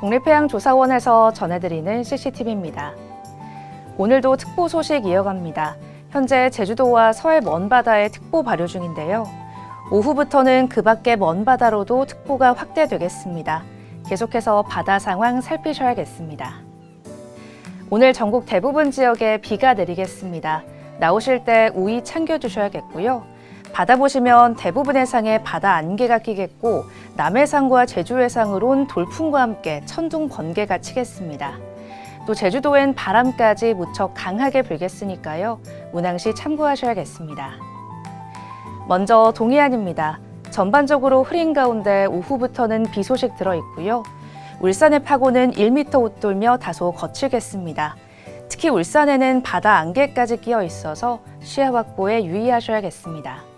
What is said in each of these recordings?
국립해양조사원에서 전해드리는 CCTV입니다. 오늘도 특보 소식 이어갑니다. 현재 제주도와 서해 먼바다에 특보 발효 중인데요. 오후부터는 그 밖의 먼바다로도 특보가 확대되겠습니다. 계속해서 바다 상황 살피셔야겠습니다. 오늘 전국 대부분 지역에 비가 내리겠습니다. 나오실 때 우위 챙겨주셔야겠고요. 바다 보시면 대부분 해상에 바다 안개가 끼겠고 남해상과 제주해상으로 온 돌풍과 함께 천둥 번개가 치겠습니다. 또 제주도엔 바람까지 무척 강하게 불겠으니까요. 운항시 참고하셔야겠습니다. 먼저 동해안입니다. 전반적으로 흐린 가운데 오후부터는 비 소식 들어 있고요. 울산의 파고는 1m 웃돌며 다소 거칠겠습니다. 특히 울산에는 바다 안개까지 끼어 있어서 시야 확보에 유의하셔야겠습니다.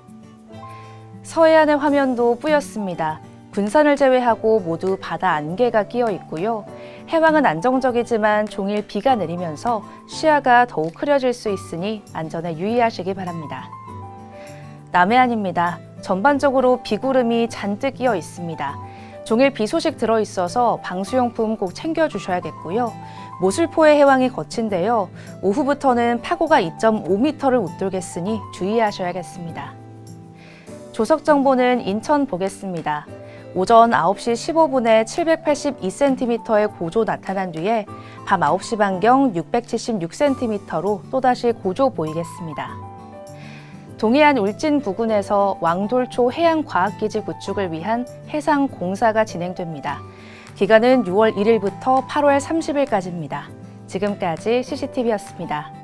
서해안의 화면도 뿌였습니다. 군산을 제외하고 모두 바다 안개가 끼어 있고요. 해왕은 안정적이지만 종일 비가 내리면서 시야가 더욱 흐려질 수 있으니 안전에 유의하시기 바랍니다. 남해안입니다. 전반적으로 비구름이 잔뜩 끼어 있습니다. 종일 비 소식 들어 있어서 방수용품 꼭 챙겨 주셔야겠고요. 모슬포의 해왕이 거친데요. 오후부터는 파고가 2.5m를 웃돌겠으니 주의하셔야겠습니다. 조석 정보는 인천 보겠습니다. 오전 9시 15분에 782cm의 고조 나타난 뒤에 밤 9시 반경 676cm로 또다시 고조 보이겠습니다. 동해안 울진 부근에서 왕돌초 해양과학기지 구축을 위한 해상 공사가 진행됩니다. 기간은 6월 1일부터 8월 30일까지입니다. 지금까지 CCTV였습니다.